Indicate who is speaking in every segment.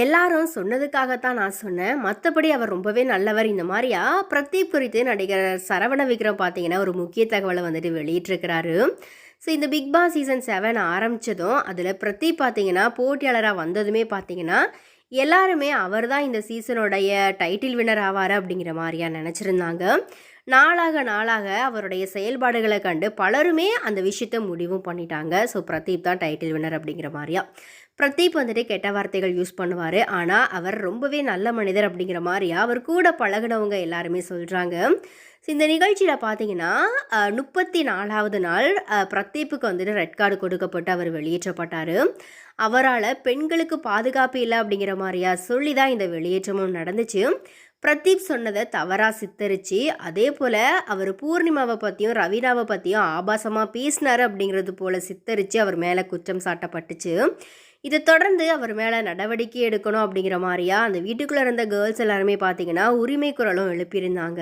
Speaker 1: எல்லாரும் சொன்னதுக்காகத்தான் நான் சொன்னேன். மற்றபடி அவர் ரொம்பவே நல்லவர். இந்த மாதிரியா? பிரதீப் குறித்து நடிகர் சரவண விக்ரம் பார்த்தீங்கன்னா ஒரு முக்கிய தகவலை வந்துட்டு வெளியிட்டிருக்கிறாரு. ஸோ இந்த பிக் பாஸ் சீசன் செவன் ஆரம்பித்ததும் அதில் பிரதீப் பார்த்தீங்கன்னா போட்டியாளராக வந்ததுமே பார்த்தீங்கன்னா எல்லாருமே அவர் தான் இந்த சீசனுடைய டைட்டில் வினர் ஆவார் அப்படிங்கிற மாதிரியா நினச்சிருந்தாங்க. நாளாக நாளாக அவருடைய செயல்பாடுகளை கண்டு பலருமே அந்த விஷயத்த முடிவும் பண்ணிட்டாங்க. ஸோ பிரதீப் தான் டைட்டில் வின்னர் அப்படிங்கிற மாதிரியா? பிரதீப் வந்துட்டு கெட்ட வார்த்தைகள் யூஸ் பண்ணுவார். ஆனால் அவர் ரொம்பவே நல்ல மனிதர் அப்படிங்கிற மாதிரியா? அவர் கூட பழகினவங்க எல்லாருமே சொல்கிறாங்க ஸோ இந்த நிகழ்ச்சியில் பார்த்தீங்கன்னா முப்பத்தி நாலாவது நாள் பிரதீப்புக்கு வந்துட்டு ரெட் கார்டு கொடுக்கப்பட்டு அவர் வெளியேற்றப்பட்டார். அவரால் பெண்களுக்கு பாதுகாப்பு இல்லை அப்படிங்கிற மாதிரியா சொல்லி தான் இந்த வெளியேற்றமும் நடந்துச்சு. பிரதீப் சொன்னதை தவறாக சித்தரித்து அதே போல் அவர் பூர்ணிமாவை பற்றியும் ரவீனாவை பற்றியும் ஆபாசமாக பேசினார் அப்படிங்கிறது போல் சித்தரித்து அவர் மேலே குற்றம் சாட்டப்பட்டுச்சு. இதை தொடர்ந்து அவர் மேலே நடவடிக்கை எடுக்கணும் அப்படிங்கிற மாதிரியா அந்த வீட்டுக்குள்ளே இருந்த கேர்ள்ஸ் எல்லாருமே பார்த்தீங்கன்னா உரிமை குரலும் எழுப்பியிருந்தாங்க.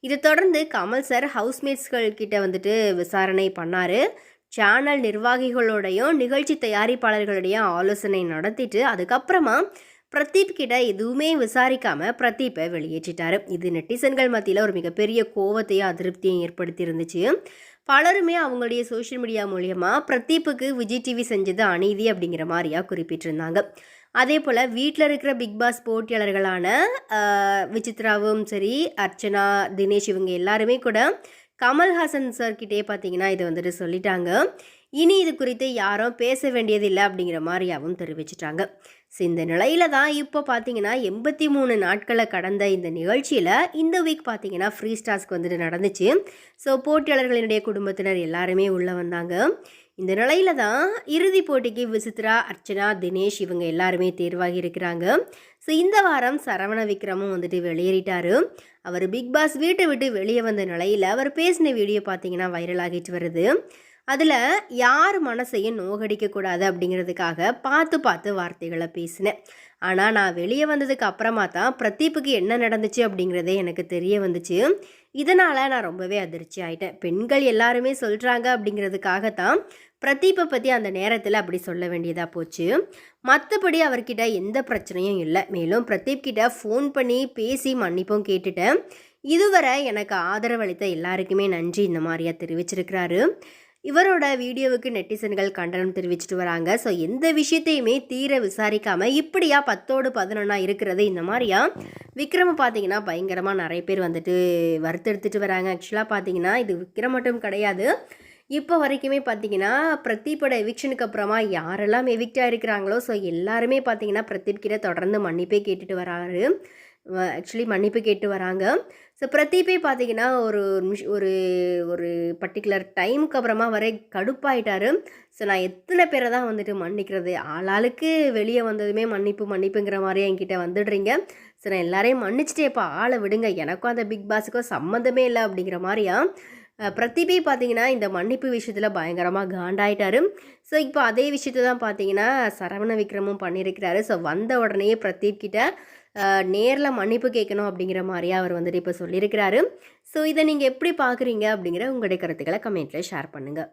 Speaker 1: இதை தொடர்ந்து கமல் சார் ஹவுஸ்மேட்ஸ்கள் கிட்ட வந்துட்டு விசாரணை பண்ணார். சேனல் நிர்வாகிகளோடையும் நிகழ்ச்சி தயாரிப்பாளர்களுடைய ஆலோசனை நடத்திட்டு அதுக்கப்புறமா பிரதீப் கிட்ட எதுவுமே விசாரிக்காம பிரதீப்பை வெளியேற்றிட்டாரு. இது நெட்டிசன்கள் மத்தியில் ஒரு மிகப்பெரிய கோவத்தையும் அதிருப்தியும் ஏற்படுத்தி இருந்துச்சு பலருமே அவங்களுடைய சோஷியல் மீடியா மூலியமாக பிரதீப்புக்கு விஜய் டிவி செஞ்சது அநீதி அப்படிங்கிற மாதிரியா குறிப்பிட்டிருந்தாங்க. அதே போல் வீட்டில் இருக்கிற பிக் பாஸ் போட்டியாளர்களான விசித்ராவும் சரி அர்ச்சனா தினேஷ் இவங்க எல்லாருமே கூட கமல்ஹாசன் சார்கிட்டே பார்த்தீங்கன்னா இதை வந்துட்டு சொல்லிட்டாங்க. இனி இது குறித்து யாரும் பேச வேண்டியதில்லை அப்படிங்கிற மாதிரியாவும் தெரிவிச்சிட்டாங்க. ஸோ இந்த நிலையில தான் இப்போ பார்த்தீங்கன்னா எண்பத்தி மூணு நாட்களை கடந்த இந்த நிகழ்ச்சியில் இந்த வீக் பார்த்தீங்கன்னா ஃப்ரீ ஸ்டார்ஸ்க்கு வந்துட்டு நடந்துச்சு. ஸோ போட்டியாளர்களினுடைய குடும்பத்தினர் எல்லாருமே உள்ளே வந்தாங்க. இந்த நிலையில தான் இறுதி போட்டிக்கு விசித்ரா அர்ச்சனா தினேஷ் இவங்க எல்லாருமே தேர்வாகி இருக்கிறாங்க. ஸோ இந்த வாரம் சரவண விக்ரமும் வந்துட்டு வெளியேறிட்டாரு. அவர் பிக் பாஸ் வீட்டை விட்டு வெளியே வந்த நிலையில் அவர் பேசின வீடியோ பார்த்தீங்கன்னா வைரல் ஆகிட்டு வருது. அதில் யார் மனசையும் நோகடிக்கக்கூடாது அப்படிங்கிறதுக்காக பார்த்து பார்த்து வார்த்தைகளை பேசினேன். ஆனால் நான் வெளியே வந்ததுக்கு அப்புறமா தான் பிரதீப்புக்கு என்ன நடந்துச்சு அப்படிங்கிறதே எனக்கு தெரிய வந்துச்சு. இதனால் நான் ரொம்பவே அதிர்ச்சி ஆயிட்டேன். பெண்கள் எல்லாருமே சொல்கிறாங்க அப்படிங்கிறதுக்காகத்தான் பிரதீப்பை பற்றி அந்த நேரத்தில் அப்படி சொல்ல வேண்டியதாக போச்சு. மற்றபடி அவர்கிட்ட எந்த பிரச்சனையும் இல்லை. மேலும் பிரதீப் கிட்ட ஃபோன் பண்ணி பேசி மன்னிப்பும் கேட்டுட்டேன். இதுவரை எனக்கு ஆதரவளித்த எல்லாருக்குமே நன்றி. இந்த மாதிரியா தெரிவிச்சிருக்கிறாரு. இவரோட வீடியோவுக்கு நெட்டிசன்கள் கண்டனம் தெரிவிச்சிட்டு வராங்க. ஸோ எந்த விஷயத்தையுமே தீர விசாரிக்காம இப்படியா பத்தோடு பதினொன்னா இருக்கிறது இந்த மாதிரியா? விக்ரம பார்த்தீங்கன்னா பயங்கரமாக நிறைய பேர் வந்துட்டு வறுத்தெடுத்துட்டு வராங்க. ஆக்சுவலாக பார்த்தீங்கன்னா இது விக்ரம் மட்டும் கிடையாது. இப்போ வரைக்குமே பார்த்தீங்கன்னா பிரதீப்போட எவிக்ஷனுக்கு அப்புறமா யாரெல்லாம் எவிக்டாக இருக்கிறாங்களோ ஸோ எல்லாருமே பார்த்தீங்கன்னா பிரதீப் கிட்ட தொடர்ந்து மன்னிப்பே கேட்டுட்டு வராரு. ஆக்சுவலி மன்னிப்பு கேட்டு வராங்க. ஸோ பிரதீப்பே பார்த்தீங்கன்னா ஒரு ஒரு ஒரு பர்டிகுலர் டைமுக்கு அப்புறமா வரை கடுப்பாயிட்டாரு. ஸோ நான் எத்தனை பேரை தான் வந்துட்டு மன்னிக்கிறது? ஆளாளுக்கு வெளியே வந்ததுமே மன்னிப்பு மன்னிப்புங்கிற மாதிரி என்கிட்ட வந்துடுறீங்க. ஸோ நான் எல்லாரையும் மன்னிச்சிட்டேப்பா. ஆளை விடுங்க. எனக்கும் அந்த பிக் பாஸுக்கும் சம்மந்தமே இல்லை அப்படிங்கிற மாதிரியா? பிரதீபே பார்த்தீங்கன்னா இந்த மன்னிப்பு விஷயத்தில் பயங்கரமாக காண்டாயிட்டாரு. ஸோ இப்போ அதே விஷயத்தை தான் பார்த்தீங்கன்னா சரவண விக்ரமும் பண்ணியிருக்கிறாரு. ஸோ வந்த உடனே பிரதீப் கிட்ட நேரில் மன்னிப்பு கேட்கணும் அப்படிங்கிற மாதிரியே அவர் வந்துட்டு இப்போ சொல்லியிருக்கிறாரு. ஸோ இதை நீங்கள் எப்படி பார்க்குறீங்க அப்படிங்கிற உங்களுடைய கருத்துக்களை கமெண்ட்டில் ஷேர் பண்ணுங்கள்